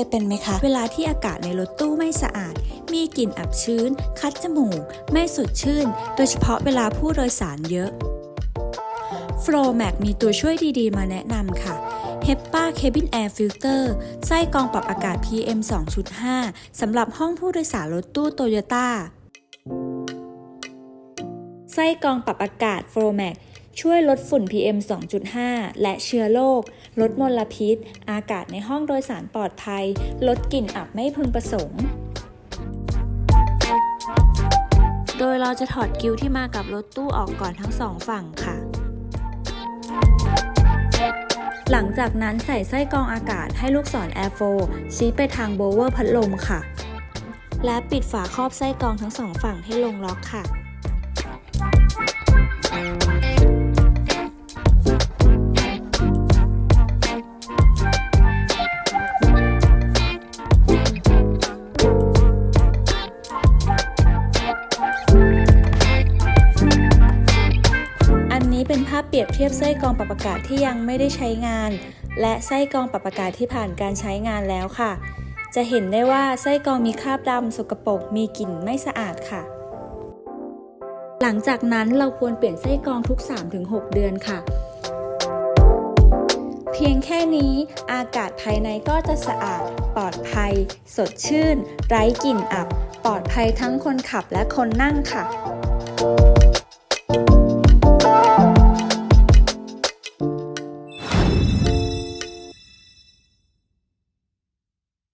ยเป็นไหมคะ เวลาที่อากาศในรถตู้ไม่สะอาด มีกลิ่นอับชื้น คัดจมูก ไม่สดชื่น โดยเฉพาะเวลาผู้โดยสารเยอะ f l o m a c มีตัวช่วยดีๆ มาแนะนำค่ะ HEPA Cabin Air Filter ไส้กองปรับอากาศ PM 2.5 สำหรับห้องผู้โดยสารรถตู้โตโยต้าไส้กองปรับอากาศ f l o m a c ช่วยลดฝุ่น PM 2.5 และเชื้อโรค ลดมลพิษ อากาศในห้องโดยสารปลอดภัย ลดกลิ่นอับไม่พึงประสงค์ โดยเราจะถอดกิ้วที่มากับรถตู้ออกก่อนทั้งสองฝั่งค่ะ หลังจากนั้นใส่ไส้กรองอากาศให้ลูกศร Air 4ชี้ไปทางโบเวอร์พัดลมค่ะ และปิดฝาครอบไส้กรองทั้งสองฝั่งให้ลงล็อกค่ะ เปรียบเทียบไส้กรองปรับอากาศที่ยังไม่ได้ใช้งาน และไส้กรองปรับอากาศที่ผ่านการใช้งานแล้วค่ะ จะเห็นได้ว่าไส้กรองมีคราบดำสกปรกมีกลิ่นไม่สะอาดค่ะ หลังจากนั้นเราควรเปลี่ยนไส้กรองทุก 3-6 เดือนค่ะ เพียงแค่นี้อากาศภายในก็จะสะอาด ปลอดภัย สดชื่น ไร้กลิ่นอับ ปลอดภัยทั้งคนขับและคนนั่งค่ะ